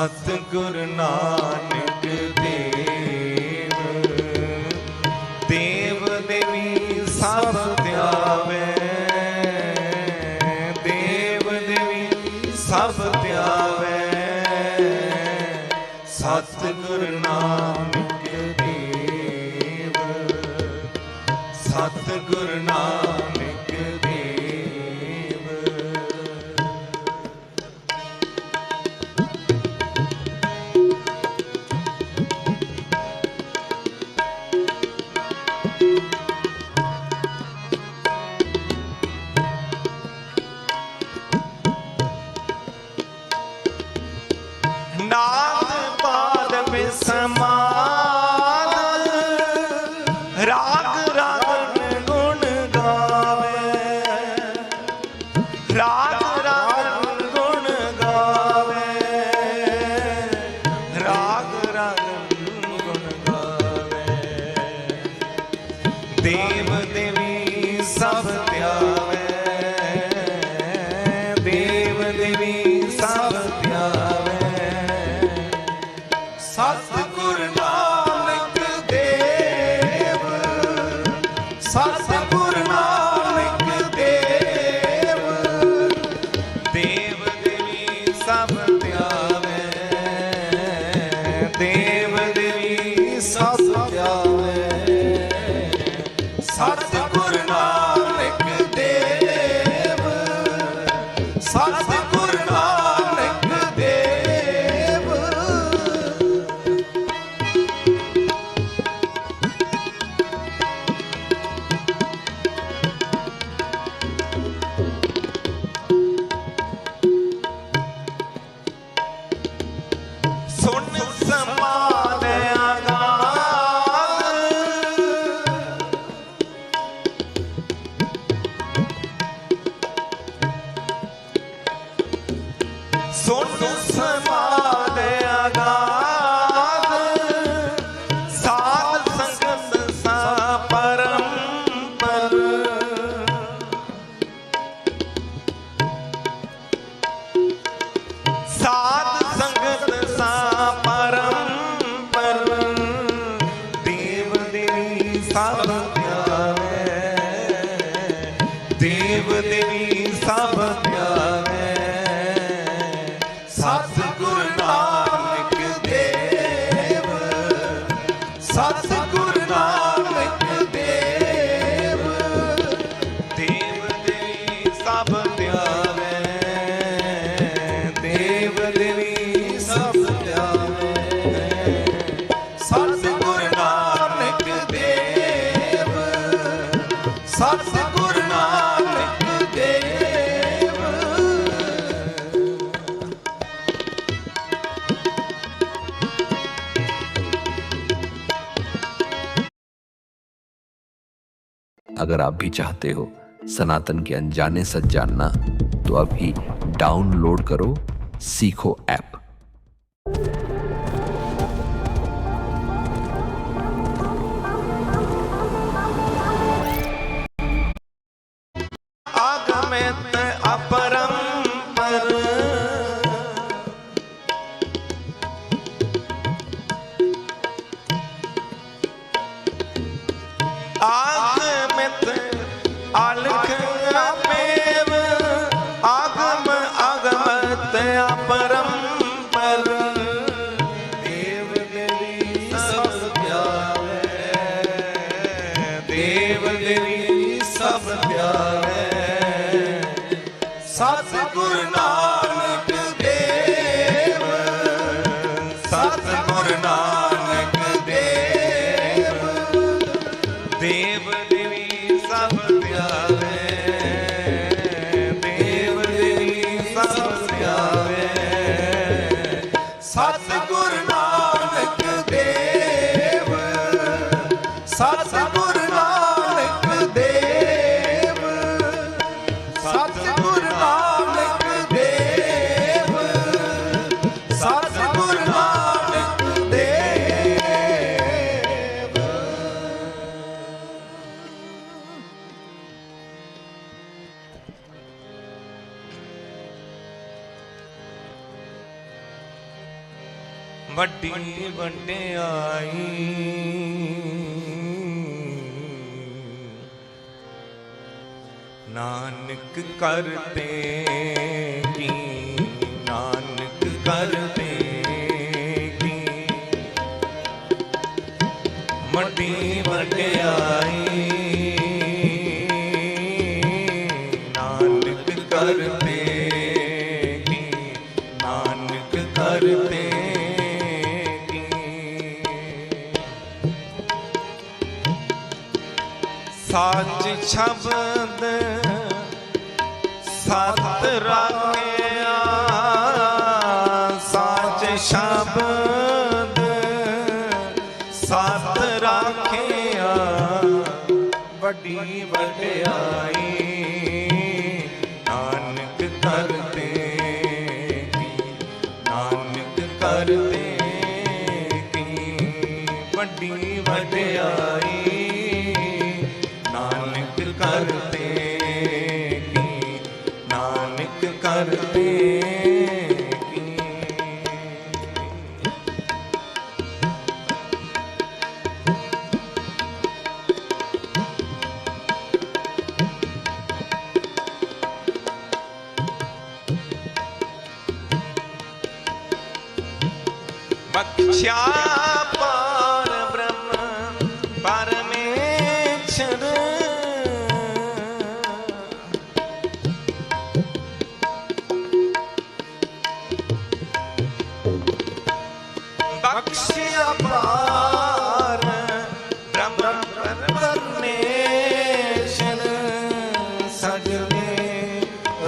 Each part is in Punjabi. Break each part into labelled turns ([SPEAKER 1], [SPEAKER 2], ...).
[SPEAKER 1] ਸਤਿਗੁਰ ਨਾਨਕ good and bad. तप त्यावे देव देवी सब त्यावे सतगुर नानक देव सतगुर नानक देव
[SPEAKER 2] अगर आप भी चाहते हो सनातन के अनजाने सच जानना तो अभी डाउनलोड करो सीखो ऐप
[SPEAKER 1] ਸਤਿਗੁਰ ਕਰਤੇ ਕੀ ਨਾਨਕ ਕਰਤੇ ਕੀ ਮੱਟੀ ਵਰਗਿਆਈ ਨਾਨਕ ਕਰਤੇ ਕੀ ਨਾਨਕ ਕਰਤੇ ਸਾਚ ਸ਼ਬਦ Hallelujah.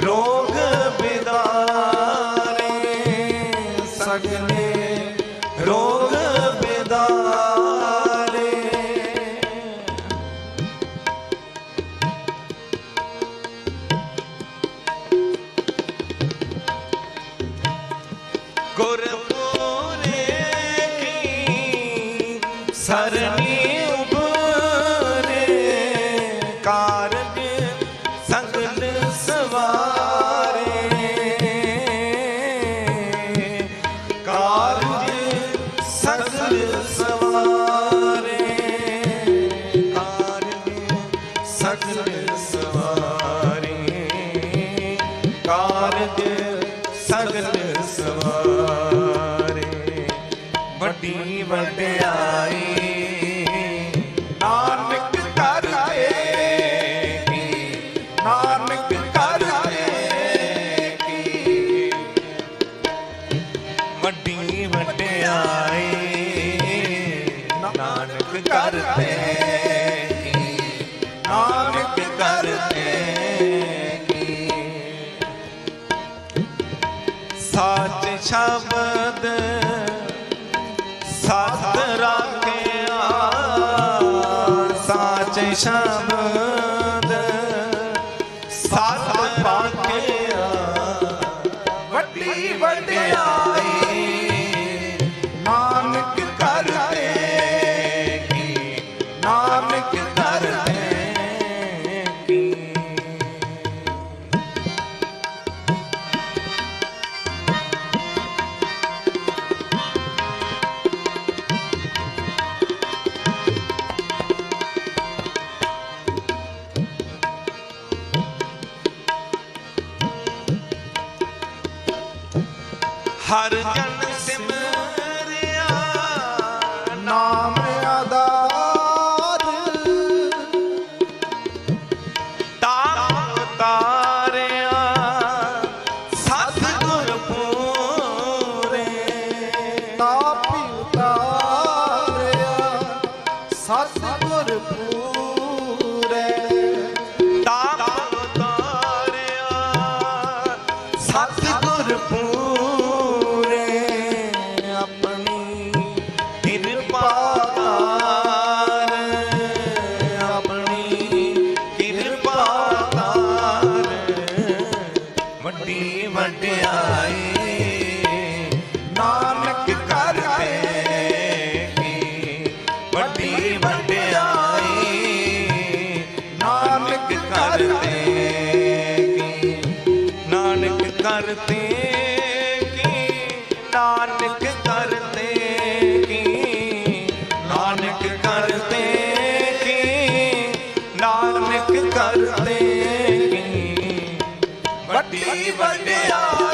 [SPEAKER 1] 로 ਸਵਾਰੇ ਵੱਡੀ ਵਡਿਆਈ। ਸਤਿਗੁਰ ਪੂਰ ਕਰਤੇ ਕੀ ਵੱਡੀ ਵੱਡਿਆ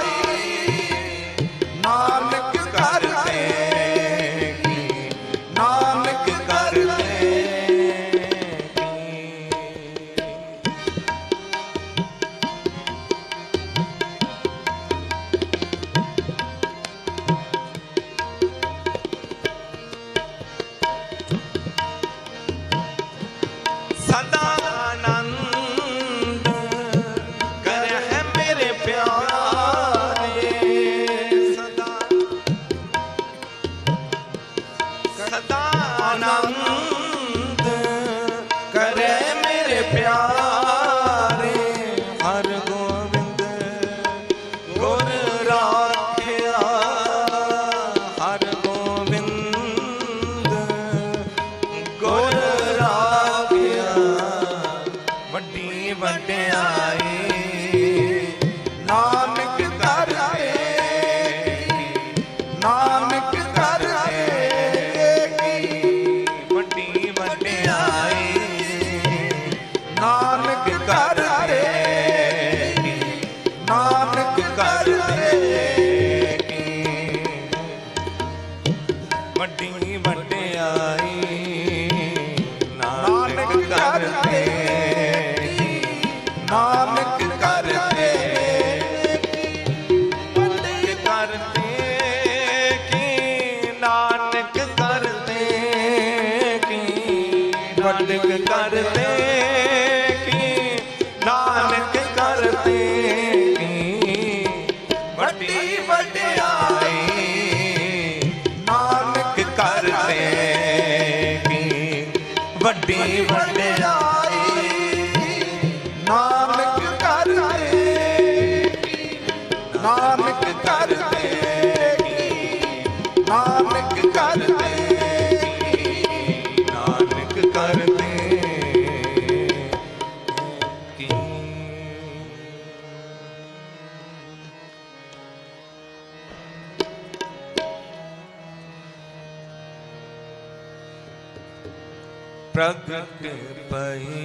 [SPEAKER 1] ਪ੍ਰਗਟ ਪਈ।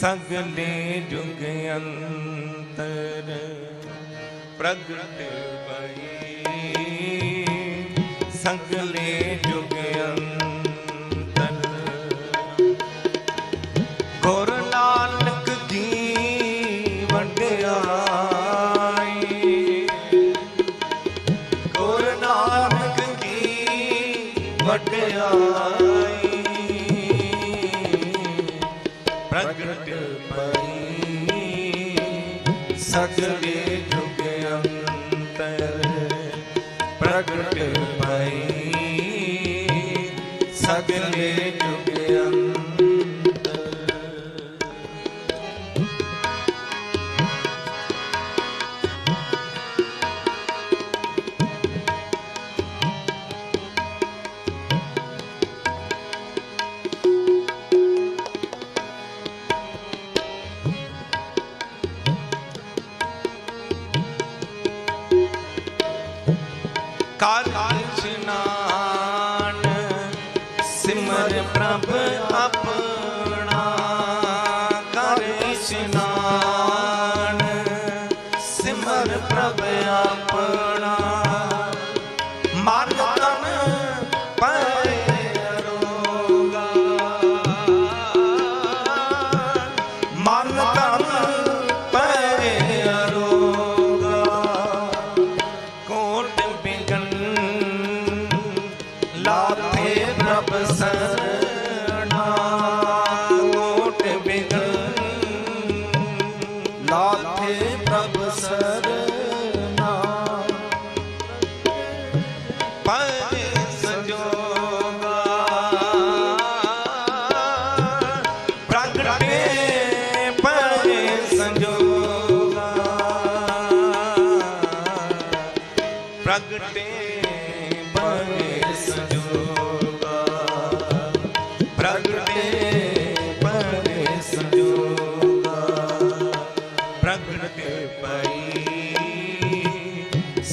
[SPEAKER 1] ਸਗਲੇ ਜੁਗ ਅੰਤਰ ਪ੍ਰਗਟ ਪਈ। ਸਗਲੇ ਸਗਲੇ ਜੁਗ ਅੰਤਰ ਪ੍ਰਗਟ ਪਈ। ਸਗਲੇ ਜੁਗ ਅੰਤਰ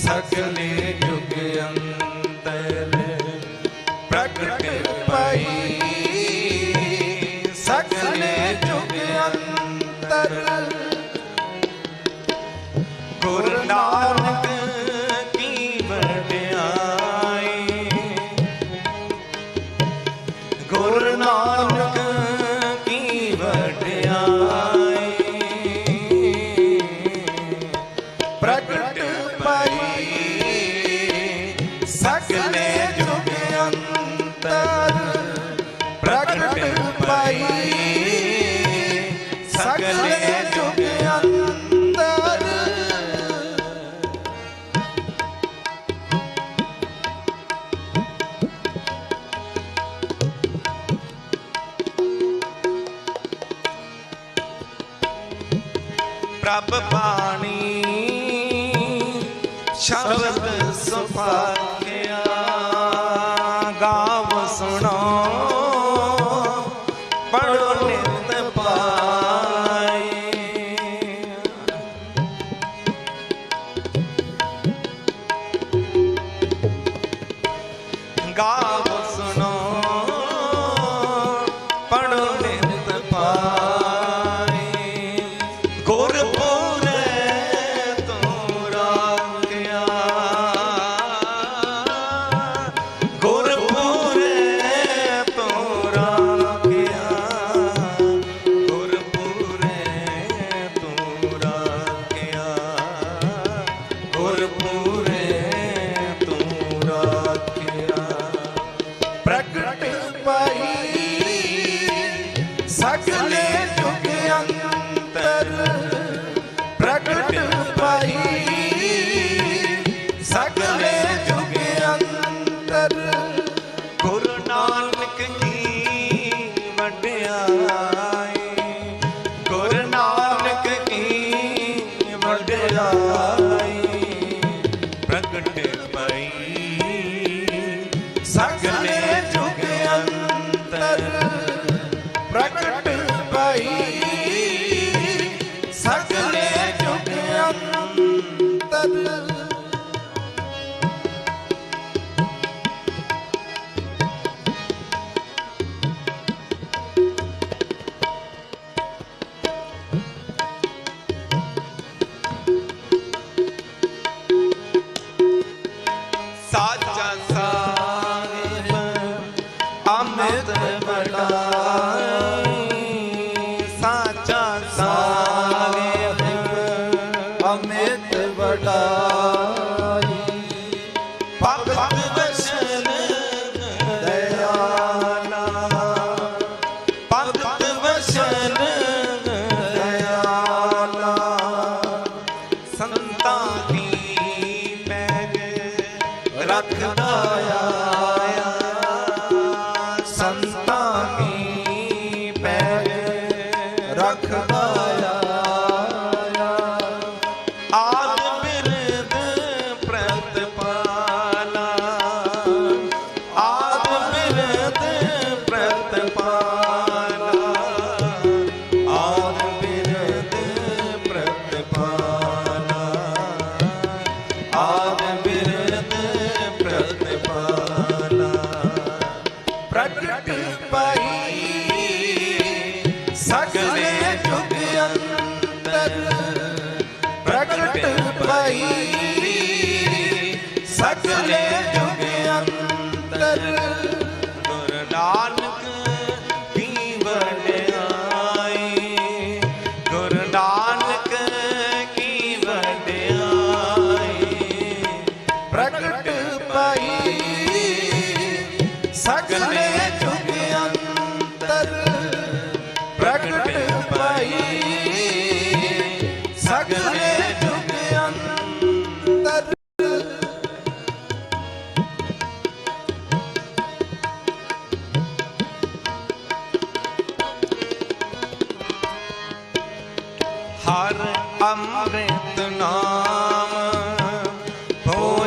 [SPEAKER 1] sacaneia.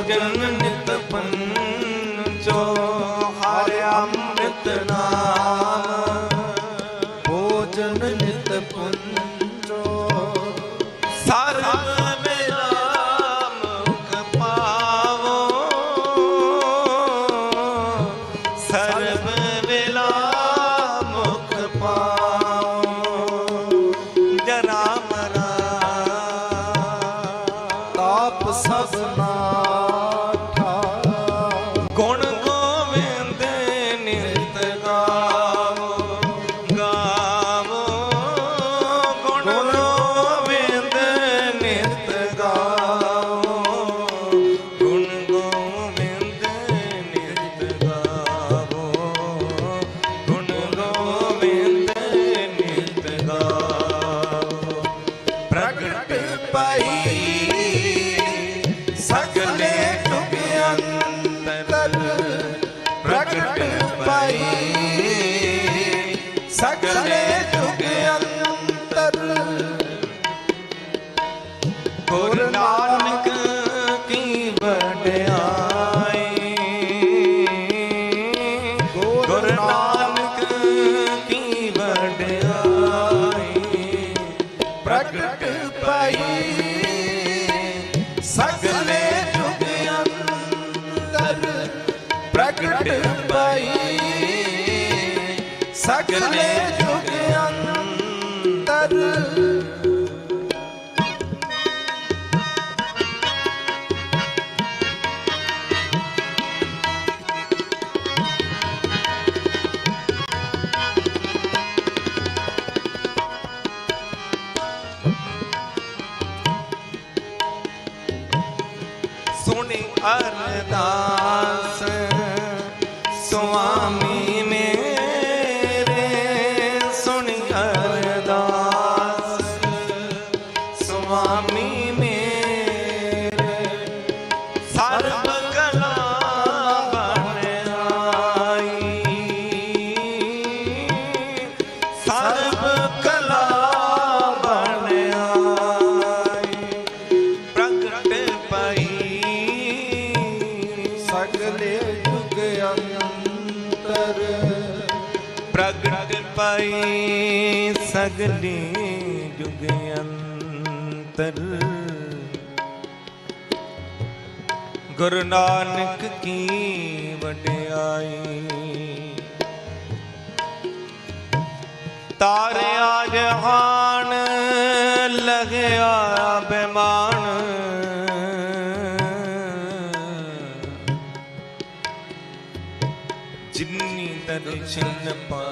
[SPEAKER 1] जन्म ਸਗਲੇ ਜੁਗ ਅੰਤਰ।
[SPEAKER 3] ਅਰਦਾਸ ਗੁਰੂ ਨਾਨਕ ਕੀ ਵਡਿਆਈ। ਤਾਰਿਆ ਜਹਾਨ ਲਗਿਆ ਬੇਮਾਨ। ਜਿੰਨੀ ਦਰਸ਼ਨ
[SPEAKER 1] ਪਾ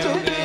[SPEAKER 1] to